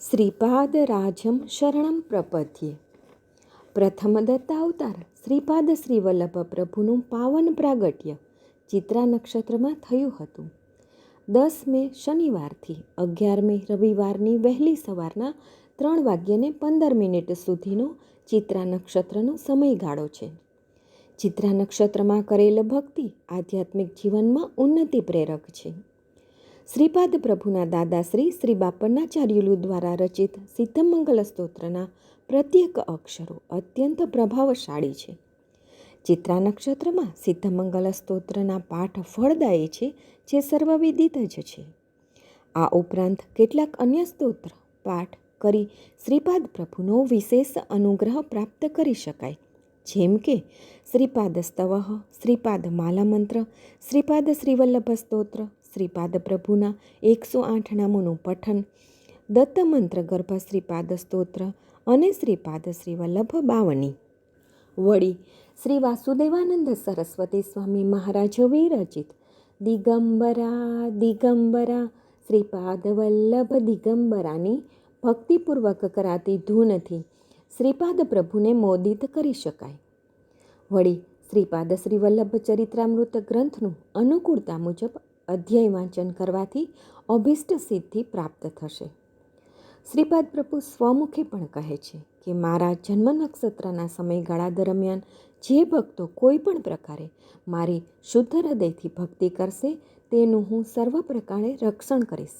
શ્રીપાદરાજમ શરણમ પ્રપદ્યે. પ્રથમ દત્તાવતાર શ્રીપાદ શ્રીવલ્લભ પ્રભુનું પાવન પ્રાગટ્ય ચિત્રા નક્ષત્રમાં થયું હતું. દસ મે શનિવારથી અગિયાર મે રવિવારની વહેલી સવારના ત્રણ વાગ્યે પંદર મિનિટ સુધીનો ચિત્રા નક્ષત્રનો સમયગાળો છે. ચિત્રા નક્ષત્રમાં કરેલ ભક્તિ આધ્યાત્મિક જીવનમાં ઉન્નતિ પ્રેરક છે. શ્રીપાદ પ્રભુના દાદાશ્રી શ્રી બાપન્નાચાર્યુલુ દ્વારા રચિત સિદ્ધમંગલ સ્તોત્રના પ્રત્યેક અક્ષરો અત્યંત પ્રભાવશાળી છે. ચિત્રા નક્ષત્રમાં સિદ્ધમંગલ સ્તોત્રના પાઠ ફળદાયી છે જે સર્વવિદિત જ છે. આ ઉપરાંત કેટલાક અન્ય સ્તોત્ર પાઠ કરી શ્રીપાદ પ્રભુનો વિશેષ અનુગ્રહ પ્રાપ્ત કરી શકાય. જેમ કે શ્રીપાદ સ્તવહ શ્રીપાદ માલામંત્ર શ્રીપાદ શ્રીવલ્લભ સ્તોત્ર શ્રીપાદ પ્રભુના એકસો આઠ નામોનું પઠન દત્તમંત્ર ગર્ભ શ્રીપાદ સ્તોત્ર અને શ્રીપાદ શ્રીવલ્લભ બાવની. વળી શ્રી વાસુદેવાનંદ સરસ્વતી સ્વામી મહારાજ વિરચિત, દિગંબરા દિગંબરા, શ્રીપાદ વલ્લભ દિગંબરાની ભક્તિપૂર્વક કરાતી ધૂનથી શ્રીપાદ પ્રભુને મોદિત કરી શકાય. વળી શ્રીપાદ શ્રી વલ્લભ ચરિત્રામૃત ગ્રંથનું અનુકૂળતા મુજબ અધ્યાય વાંચન કરવાથી અભિષ્ટ સિદ્ધિ પ્રાપ્ત થશે. શ્રીપાદ પ્રભુ સ્વમુખે પણ કહે છે કે મારા જન્મ નક્ષત્રના સમયગાળા દરમિયાન જે ભક્તો કોઈ પણ પ્રકારે મારી શુદ્ધ હૃદયથી ભક્તિ કરશે, તેનું હું સર્વ પ્રકારે રક્ષણ કરીશ.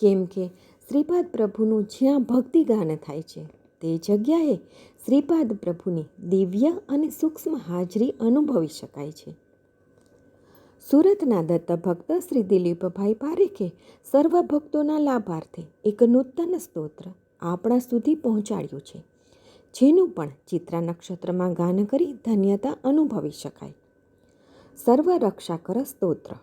કેમ કે શ્રીપાદ પ્રભુનું જ્યાં ભક્તિગાન થાય છે, તે જગ્યાએ શ્રીપાદ પ્રભુની દિવ્ય અને સૂક્ષ્મ હાજરી અનુભવી શકાય છે. સુરતના દત્ત ભક્ત શ્રી દિલીપભાઈ પારેખે સર્વ ભક્તોના લાભાર્થે એક નૂતન સ્તોત્ર આપણા સુધી પહોંચાડ્યું છે. જેનું પણ ચિત્રા નક્ષત્રમાં ગાન કરી ધન્યતા અનુભવી શકાય. સર્વ રક્ષા કર સ્તોત્ર.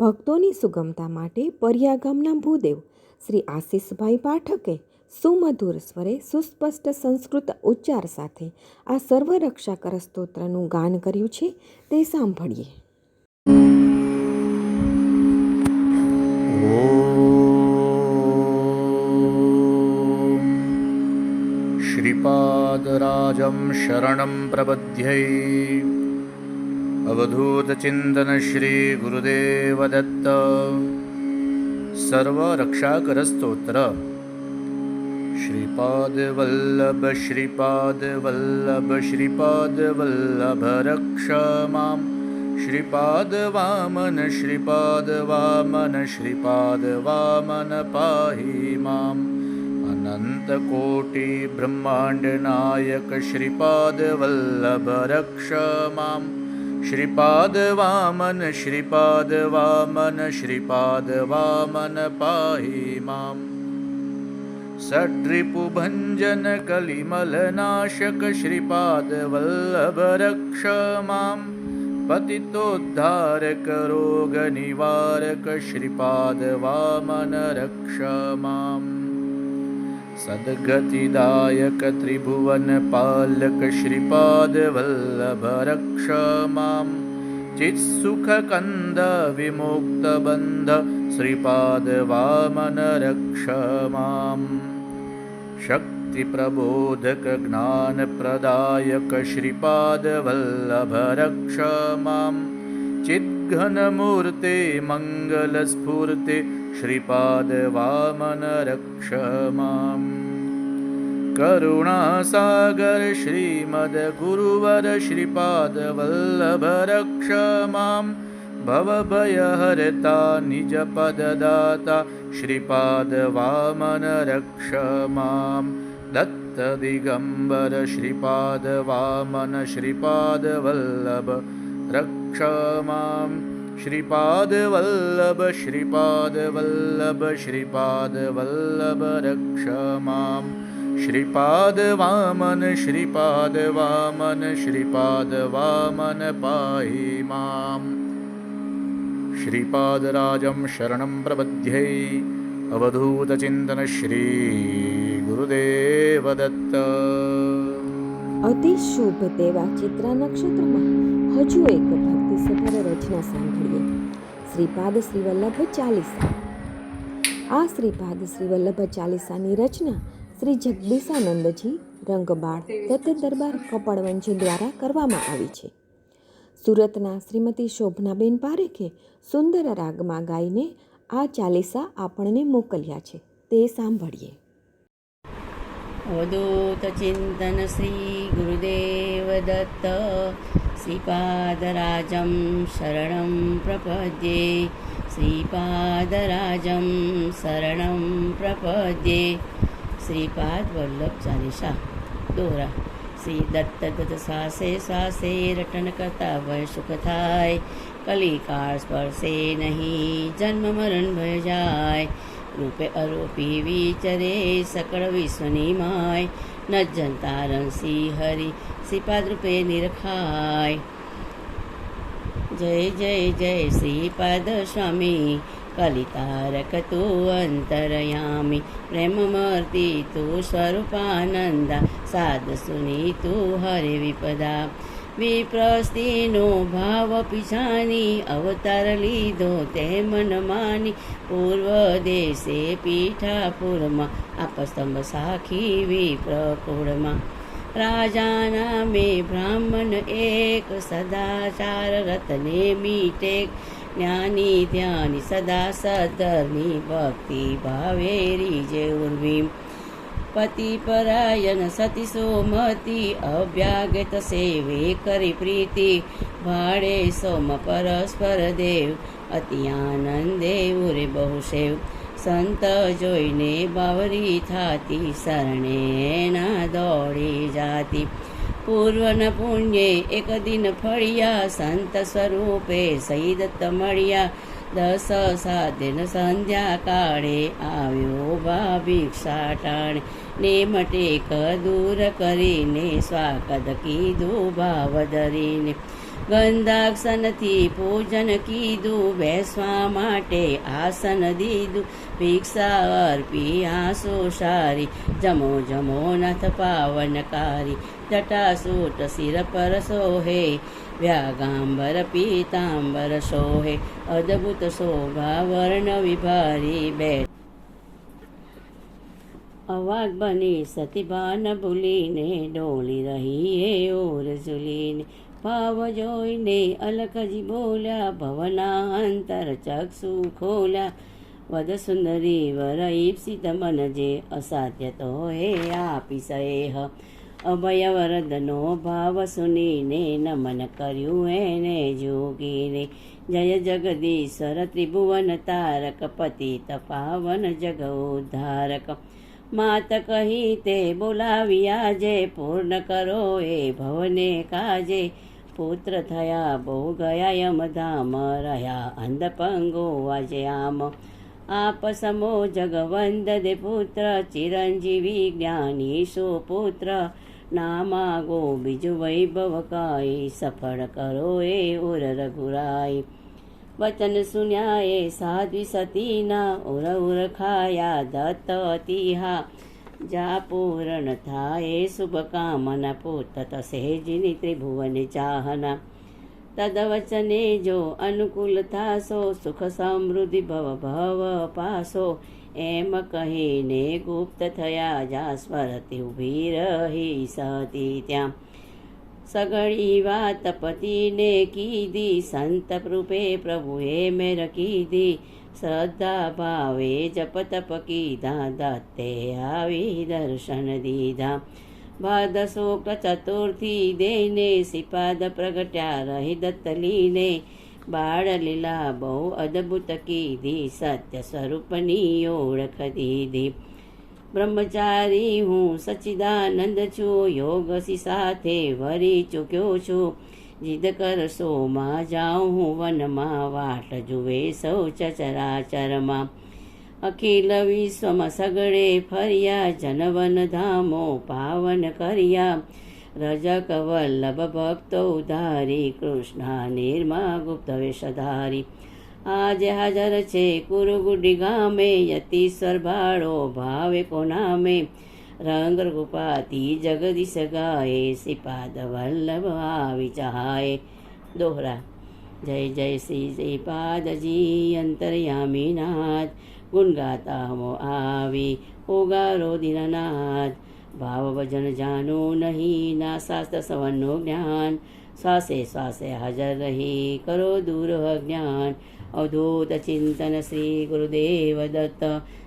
ભક્તોની સુગમતા માટે પરિયા ગામના ભૂદેવ શ્રી આશીષભાઈ પાઠકે સુમધુર સ્વરે સુસ્પષ્ટ સંસ્કૃત ઉચ્ચાર સાથે આ સર્વ રક્ષા કર સ્તોત્રનું ગાન કર્યું છે તે સાંભળીએ. शरणं प्रपद्यै अवधूतचिन्तन श्रीगुरुदेवदत्त सर्वरक्षाकरस्तोत्र। श्रीपादवल्लभ श्रीपादवल्लभ श्रीपादवल्लभ रक्ष मां श्रीपादवामन श्रीपादवामन श्रीपादवामन पाहि माम् रक्ष मां श्रीपादवामन श्रीपादवामन श्रीपादवामन पाहि माम् षड्रिपुभञ्जन कलिमलनाशक श्रीपादवल्लभ रक्ष मां पतितोद्धारक रोगनिवारक श्रीपादवामन रक्ष माम् सद्गतिदायक त्रिभुवनपालक श्रीपादवल्लभ मां चित्सुखकन्द विमुक्तबन्ध श्रीपादवामन रक्ष माम् शक्तिप्रबोधक ज्ञानप्रदायक श्रीपादवल्लभ मां चिद्घनमूर्ते मङ्गलस्फूर्ते श्रीपादवामन रक्ष माम् करुणासागर श्रीमद्गुरुवर श्रीपादवल्लभ रक्ष मां भवभयहरता निजपददाता श्रीपादवामन रक्ष मां दत्तदिगम्बर श्रीपादवामन श्रीपादवल्लभ रक्ष माम् श्रीपादवल्लभ श्रीपादवल्लभ श्रीपादवल्लभ रक्ष मां श्रीपादवामन श्रीपादवामन श्रीपादवामन पाहि माम्। श्रीपादराजं शरणं प्रपद्यै अवधूतचिन्तन श्रीगुरुदेवदत्त અતિ શુભ તેવા ચિત્રા નક્ષત્રમાં હજુ એક ભક્તિસભર રચના સાંભળીએ. શ્રીપાદ શ્રી વલ્લભ ચાલીસા. આ શ્રીપાદ શ્રી વલ્લભ ચાલીસાની રચના શ્રી જગદીશાનંદજી રંગબાળ દત્ત દરબાર કપડવંજ દ્વારા કરવામાં આવી છે. સુરતના શ્રીમતી શોભનાબેન પારેખે સુંદર રાગમાં ગાઈને આ ચાલીસા આપણને મોકલ્યા છે. તે સાંભળીએ. दूतचिन्तनश्रीगुरुदेवदत्त श्रीपादराजं शरणं प्रपद्ये। श्रीपादराजं शरणं प्रपद्ये। श्रीपादवल्लभजानिषा दोरा। श्रीदत्त दत्त सासे सासे रटनकर्ता भय सुखथाय कलिकास्पर्शे नहि जन्ममरणं भयजाय રૂપે અરૂપી વિચરે સકળ વિશ્વની માય. ન જંતારણ શ્રી હરિ, શ્રીપાદ રૂપે નિરખાય. જય જય જય શ્રીપાદ સ્વામી. કલિતારક તું અંતરયામી. પ્રેમમૂર્તિ તું સ્વરૂપાનંદા. સાદ સુની તું હરે વિપદા. વિપ્રસ્તિનો ભાવ પીછાની અવતાર લીધો તે મન પૂર્વ દેશે પીઠાપુરમાં આપસ્તંભ સાખી વિપ્રકુળમાં. રાજાના મે બ્રાહ્મણ એક સદાચાર રતને મીટે. જ્ઞાની ધ્યાની સદા સદરની ભક્તિ ભાવેરી જે ઉર્વી પતિ પરાયણ સતી સોમતી અભ્યાગત સેવે કરી પ્રીતિ ભાડે સોમ પરસ્પર દેવ અતિ આનંદે ઉરે બહુ સેવ સંત જોઈને બાવરી થાતી શરણે ના દોડી જાતી પૂર્વન પુણ્યે એક દિન ફળિયા સંત સ્વરૂપે સૈદત્ત મળ્યા દસ સાધન સંધ્યા કાળે આવ્યો ભાભિક્ષા ટાણે ને મટેક દૂર કરીને સ્વાગત કીધું ભાવ ધરીને ગંધાક્ષનથી પૂજન કીધું, બેસવા માટે આસન દીધું. ભિક્ષા અર્પી આંસુ સારી, જમો જમો નથ પાવનકારી. જટાસૂટ શિર પર સોહે, વ્યાગાંબર પીતાંબર સોહે. અદ્ભુત શોભા વર્ણ વિભારી બેઠ. અવાગ બની સતીભાન ભૂલીને ડોલી રહી એ ઓર ઝૂલીને ભાવ જોઈને અલકજી બોલ્યા ભવના અંતર ચક્ષુ ખોલ્યા વદ સુંદરી વર ઈપ્સિત મન જે અસાધ્ય તો હે આપી સહેહ અભય વરદનો ભાવ સુનીને નમન કર્યું એને જોગીને જય જગદીશ્વર ત્રિભુવન તારક પતિ તપાવન જગ ઉદ્ધારક માત કહી તે બોલાવ્યા જે પૂર્ણ કરો એ ભવને કાજે. પુત્ર થયા બહુ ગયા યમધામ રહ્યા અંધ પંગો આજે આમ. આપ સમો જગવંદ દે પુત્ર, ચિરંજીવી જ્ઞાની સુપુત્ર ના માગો બીજું વૈભવ કાય સફળ કરો એ ઉર રઘુરાય. વચન સુન્યાએ સાધ્વી સતીના ઉર ઉર ખાયા દત્ત અતિહા જા પૂરણ થાય શુભકામના પુત તસેજની ત્રિભુવન ચાહના. તદવચને જો અનુકૂળ થાશો, સુખ સમૃદ્ધિ ભવ ભવ પાસો એમ કહીને ગુપ્ત થયા જા સ્મરતી ઊભી રહી સતી ત્યાં. સગળી વાત પતિને કીધી સંત રૂપે પ્રભુએ મેર કીધી શ્રદ્ધા ભાવે જપ તપ કીધા દત્તે આવી દર્શન દીધા ભાદ શોક ચતુર્થી દેને સિપાદ પ્રગટ્યા રહી દત્તલીને બાળ લીલા બહુ અદ્ભુત કીધી સત્ય સ્વરૂપની ઓળખ દીધી બ્રહ્મચારી હું સચ્ચિદાનંદ છું યોગસી સાથે વરી ચૂક્યો છું. જીદ કરશો માં જાઉં હું વનમાં, વાટ જુએ સૌ ચચરાચરમાં. અખિલ વિશ્વમાં સગડે ફર્યા, જનવન ધામો પાવન કર્યા. રજક વલ્લભ ભક્તો ઉધારી, કૃષ્ણ નિર્મા ગુપ્ત વેશધારી. આજે હાજર છે કુરુગુડી ગામે યતીશ્વર ભાડો ભાવે કોનામે. રંગ રૂપાતી જગદીશ ગાય શ્રીપાદ વલ્લભ આવી ચહાય દોહરા, જય જય શ્રી શ્રીપાદજી અંતર્યામીનાથ. ગુણ ગાતા હમો આવી ઓગારો દિનનાથ. ભાવ ભજન જાનું નહીં, ના શાસ્ત્ર સવનનું જ્ઞાન. શ્વાસે શ્વાસે હાજર રહી, કરો દૂર અજ્ઞાન. અવધૂત ચિંતન શ્રી ગુરુદેવ દત્ત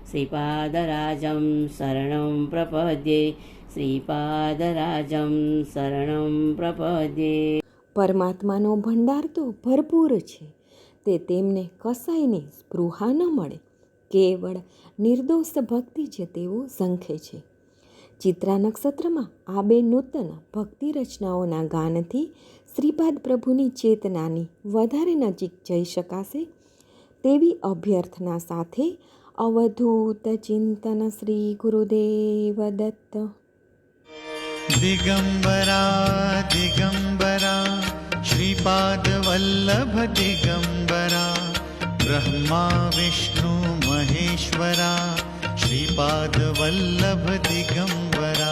શ્રીપાદરાજમ શરણમ પ્રપદ્યે શ્રીપાદરાજમ શરણમ પ્રપદ્યે પરમાત્માનો ભંડાર તો ભરપૂર છે, તે તેમને કસાયની સ્પૃહા ન મળે, કેવળ નિર્દોષ ભક્તિ છે તેઓ ઝંખે છે. ચિત્રા નક્ષત્રમાં આ બે નૂતન ભક્તિ રચનાઓના ગાનથી શ્રીપાદ પ્રભુની ચેતનાની વધારે નજીક જઈ શકાશે તેવી અભ્યર્થના સાથે અવધૂત ચિંતન શ્રી ગુરુદેવ દત્ત. દિગંબરા દિગંબરા, શ્રીપાદ વલ્લભ દિગંબરા, બ્રહ્મા, વિષ્ણુ, મહેશ્વરા, શ્રીપાદ વલ્લભ દિગંબરા.